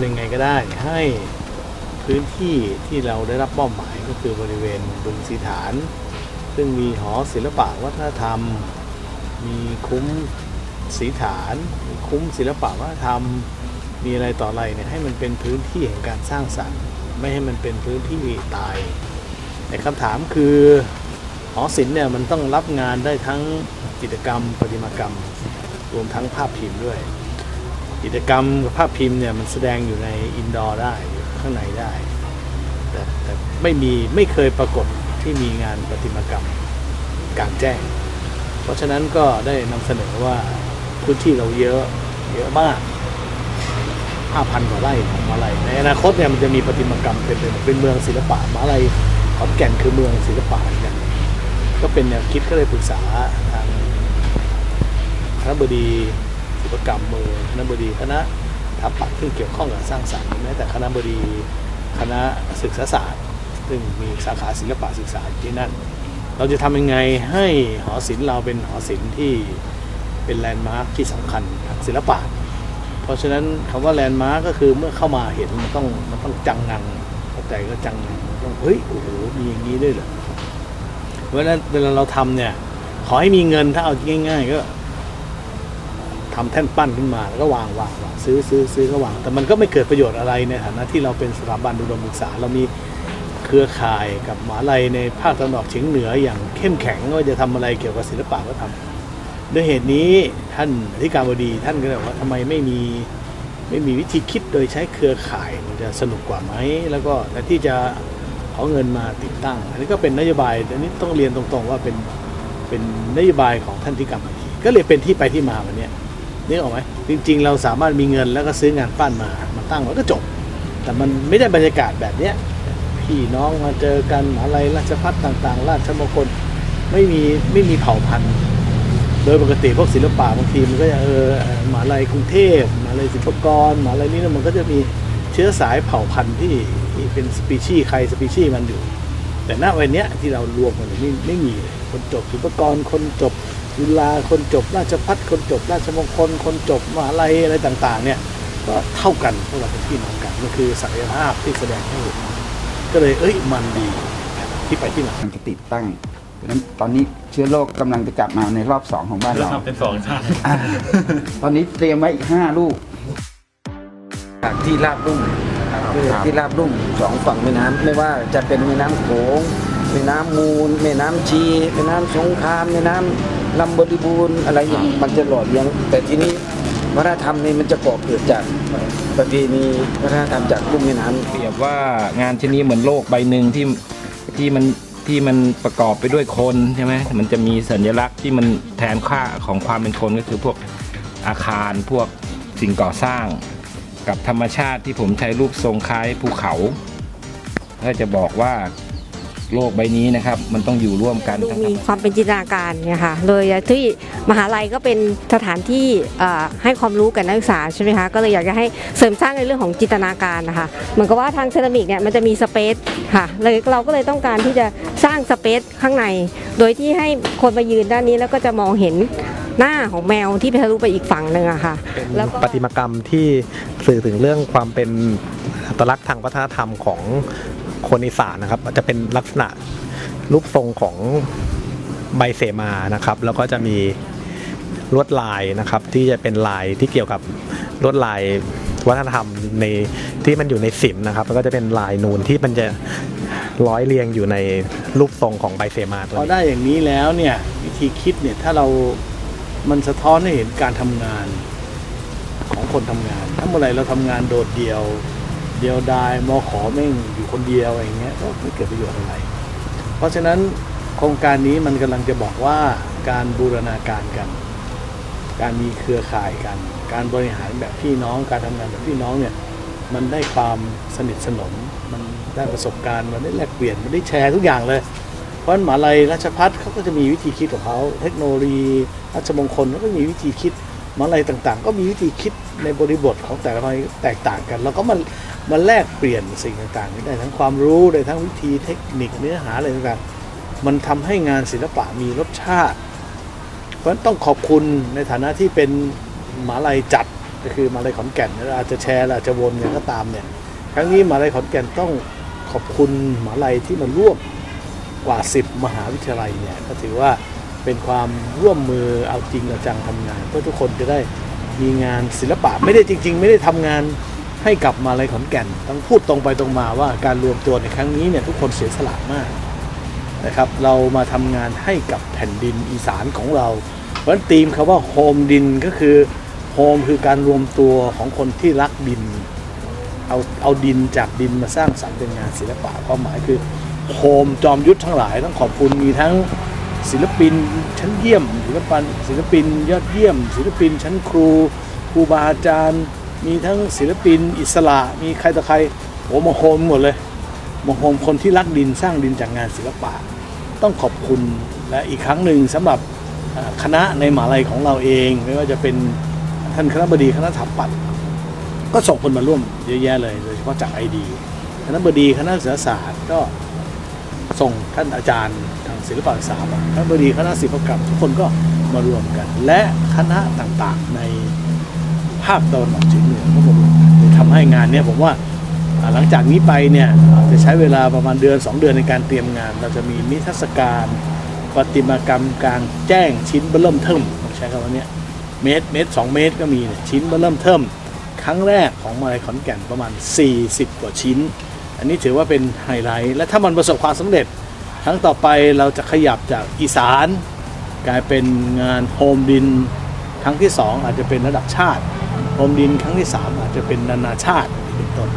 ำยังไงก็ได้ให้พื้นที่ที่เราได้รับมอบหมายก็คือบริเวณบึงสีฐาน ซึ่งมีหอศิลปะวัฒนธรรม มีคุ้มสีฐาน คุ้มศิลปะวัฒนธรรม มีอะไรต่ออะไรเนี่ยให้มันเป็นพื้นที่แห่งการสร้างสรรค์ ไม่ให้มันเป็นพื้นที่ตาย แต่คำถามคือหอศิลป์เนี่ยมันต้องรับงานได้ทั้งจิตรกรรม ประติมากรรม รวมทั้งภาพพิมพ์ด้วย กิจกรรมภาพพิมพ์เนี่ยมันแสดงอยู่ในอินดอร์ได้ข้างในได้แต่แต่ไม่มีไม่เคยปรากฏที่มีงานประติมากรรมกลางแจ้ง เพราะฉะนั้นก็ได้นำเสนอว่าพื้นที่เราเยอะเยอะมาก 5,000 กว่าไร่ของมาลัยในอนาคตเนี่ยมันจะมีประติมากรรมเป็นเป็นเป็นเมืองศิลปะมาลัยขอนแก่นคือเมืองศิลปะเหมือนกันก็เป็นแนวคิดก็เลยปรึกษาทางคณะบดี ปกรรมเมืองคณะบดีคณะสถาปัตย์ที่เกี่ยวข้องกับสร้างสรรค์แม้แต่คณะบดีคณะศึกษาศาสตร์ ซึ่งมีสาขาศิลปะศึกษาที่นั่น เราจะทำยังไงให้หอศิลป์เราเป็นหอศิลป์ที่เป็นแลนด์มาร์คที่สำคัญทางศิลปะ เพราะฉะนั้นคำว่าแลนด์มาร์คก็คือเมื่อเข้ามาเห็นมันต้องมันต้องจังงังเข้าใจก็จังงังต้องเฮ้ยโอ้โหมีอย่างนี้ด้วยเหรอเพราะฉะนั้นเวลาเราทำเนี่ยขอให้มีเงินถ้าเอาง่าย ๆ ก็ ทำแท่นปั้นขึ้นมาแล้วก็วางวางวางซื้อซื้อซื้อก็วาง แต่มันก็ไม่เกิดประโยชน์อะไรในฐานะที่เราเป็นสถาบันอุดมศึกษาเรามีเครือข่ายกับหมหาลัยในภาคตะวันออกเฉียงเหนืออย่างเข้มแข็งว่าจะทำอะไรเกี่ยวกับศิลปะก็ทำด้วยเหตุนี้ท่านอธิการบดีท่านก็เลยว่าทำไมไม่มีไม่มีวิธีคิดโดยใช้เครือข่ายมันจะสนุกกว่าไหมแล้วก็แต่ที่จะขอเงินมาติดตั้ง อันนี้ก็เป็นนโยบายอันนี้ต้องเรียนตรงๆว่าเป็นเป็นนโยบายของท่านอธิการบดีก็เลยเป็นที่ไปที่มาวันนี้ นึกออกไหมจริง ๆ เราสามารถมีเงินแล้วก็ซื้องานปั้นมามาตั้งแล้วก็จบ แต่มันไม่ได้บรรยากาศแบบเนี้ยพี่น้องมาเจอกันอะไรราชพัฒต่างๆ ราชมงคลไม่มีไม่มีเผ่าพันธุ์โดยปกติพวกศิลปะบางทีมันก็จะเออมหาลัยกรุงเทพมหาลัยศิลปากรมหาลัยนี้มันก็จะมีเชื้อสายเผ่าพันธุ์ที่เป็นสปีชีส์ใครสปีชีส์มันอยู่ แต่ณวันนี้ที่เรารวมกันไม่ไม่มีเลยคนจบศิลปากรคนจบ จุฬาคนจบราชพัฒคนจบราชมงคล คนจบมหาลัยอะไรต่าง ๆ เนี่ยก็เท่ากันพวกเราเป็นพี่น้องกันมันคือศักยภาพที่แสดงให้เห็นก็เลยเอ้ยมันดีที่ไปที่มามันจะติดตั้งเพราะฉะนั้นตอนนี้เชื้อโรคกำลังจะกลับมาในรอบสองของบ้านแล้วเราทำเป็นสองชาติอ่าตอนนี้เตรียมไว้อีกห้าลูกจากที่ราบรุ่มคือที่ราบรุ่มสองฝั่งแม่น้ำไม่ว่าจะเป็นแม่น้ำโขงแม่น้ำมูลแม่น้ำชีแม่น้ำสงครามแม่น้ำ ลำบริบูรณ์อะไรอย่างมันจะหล่อเลี้ยง แต่ทีนี้วัฒนธรรมนี่มันจะก่อเกิดจากประเพณีวัฒนธรรมจากลุ่มแม่น้ำเปรียบว่างานชิ้นนี้เหมือนโลกใบหนึ่งที่ที่มันที่มันประกอบไปด้วยคนใช่ไหมมันจะมีสัญลักษณ์ที่มันแทนค่าของความเป็นคนก็คือพวกอาคารพวกสิ่งก่อสร้าง กับธรรมชาติที่ผมใช้รูปทรงคล้ายภูเขาก็จะบอกว่า โลกใบนี้นะครับ มันต้องอยู่ร่วมกันดูทั้งธรมีรมความเป็นจินตนาการเนี่ยค่ะโดยที่มหาลัยก็เป็นสถานที่เอ่อให้ความรู้กับนักศึกษาใช่ไหมคะก็เลยอยากจะให้เสริมสร้างในเรื่องของจินตนาการนะคะเหมือนกับว่าทางเซรามิกเนี่ยมันจะมีสเปซค่ะเลยเราก็เลยต้องการที่จะสร้างสเปซข้างใน โดยที่ให้คนมายืนด้านนี้แล้วก็จะมองเห็นหน้าของแมวที่ไปทะลุไปอีกฝั่งหนึ่งอะค่ะ แล้วก็ ประติมากรรมที่สื่อถึงเรื่องความเป็นอัตลักษณ์ทางวัฒนธรรมของ คนอีสานนะครับจะเป็นลักษณะรูปทรงของใบเสมานะครับ แล้วก็จะมีลวดลายนะครับที่จะเป็นลายที่เกี่ยวกับลวดลายวัฒนธรรมในที่มันอยู่ในศิลนะครับแล้วก็จะเป็นลายนูนที่มันจะร้อยเรียงอยู่ในรูปทรงของใบเสมาตัวพอนี้ได้อย่างนี้แล้วเนี่ยวิธีคิดเนี่ยถ้าเรา มันสะท้อนให้เห็นการทำงานของคนทำงาน ถ้าเมื่อไหร่เราทำงานโดดเดี่ยว เดียวดายมอขอแม่อยู่คนเดียวอย่างเงี้ยก็ไม่เกิดประโยชน์อะไร เพราะฉะนั้นโครงการนี้มันกำลังจะบอกว่าการบูรณาการกัน การมีเครือข่ายกัน การบริหารแบบพี่น้องการทำงานแบบพี่น้องเนี่ยมันได้ความสนิทสนม มันได้ประสบการณ์มันได้แลกเปลี่ยนมันได้แชร์ทุกอย่างเลย เพราะฉะนั้นมหาลัยราชพัฒเขาก็จะมีวิธีคิดของเขาเทคโนโลยีราชมงคลเขาก็มีวิธีคิด มหาลัยต่างๆ ก็มีวิธีคิดในบริบทของแต่ละมหาลัยแตกต่างกัน แล้วก็มันมันแลกเปลี่ยนสิ่งต่างๆนี้ได้ทั้งความรู้ได้ทั้งวิธีเทคนิคเนื้อหาอะไรต่างๆ มันทำให้งานศิลปะมีรสชาติ เพราะฉะนั้นต้องขอบคุณในฐานะที่เป็นมาลัยจัดก็คือมาลัยขอนแก่นอาจจะแชร์อาจจะวนอย่างก็ตามเนี่ยครั้งนี้มาลัยขอนแก่นต้องขอบคุณมาลัยที่มาร่วมกว่า 10 มหาวิทยาลัยเนี่ยก็ถือว่า เป็นความร่วมมือเอาจริงเอาจังทำงาน เพื่อทุกคนจะได้มีงานศิลปะไม่ได้จริง ๆ ไม่ได้ทำงานให้กลับมหาลัยขอนแก่นต้องพูดตรงไปตรงมาว่าการรวมตัวในครั้งนี้เนี่ยทุกคนเสียสละมากนะครับ เรามาทำงานให้กับแผ่นดินอีสานของเรา เพราะนั้นธีมคำว่าโฮมดินก็คือโฮมคือการรวมตัวของคนที่รักดิน เอาเอาดินจากดินมาสร้างสรรค์เป็นงานศิลปะความหมายคือโฮมจอมยุทธทั้งหลายต้องขอบคุณมีทั้ง ศิลปินชั้นเยี่ยมศิลปินศิลปินยอดเยี่ยม ศิลปินชั้นครูครูบาอาจารย์ มีทั้งศิลปินอิสระ มีใครต่อใครโอ้มาโฮมหมดเลยมาโฮมคนที่รักดินสร้างดินจากงานศิลปะ ต้องขอบคุณและอีกครั้งหนึ่งสำหรับคณะในมหาลัยของเราเอง ไม่ว่าจะเป็นท่านคณะบดีคณะถาปัตย์ก็ส่งคนมาร่วมเยอะแยะเลยโดยเฉพาะจากไอดีคณะบดีคณะศิลปศาสตร์ก็ส่งท่านอาจารย์ ศิลปศึกษามาคณะบดีคณะศิลปกรรมทุกคนก็มารวมกัน และคณะต่างๆในภาคตะวันออกเฉียงเหนือก็มารวมกันทำให้งานเนี้ยผมว่าหลังจากนี้ไปเนี่ยจะใช้เวลาประมาณเดือน 2 เดือนในการเตรียมงาน เราจะมีนิทรรศการประติมากรรมกลางแจ้งชิ้นเบอร์เริ่มเทิมต้องใช้คำว่านี้เมตรเมตรสองเมตรก็มีเนี่ยชิ้นเบอร์เริ่มเทิมครั้งแรกของมาลัยขอนแก่นประมาณ 40 กว่าชิ้น อันนี้ถือว่าเป็นไฮไลท์และถ้ามันประสบความสำเร็จ ครั้งต่อไปเราจะขยับจากอีสาน กลายเป็นงานโฮมดินครั้งที่ 2 อาจจะเป็นระดับชาติโฮมดินครั้งที่ 3 อาจจะเป็นนานาชาติเป็นต้น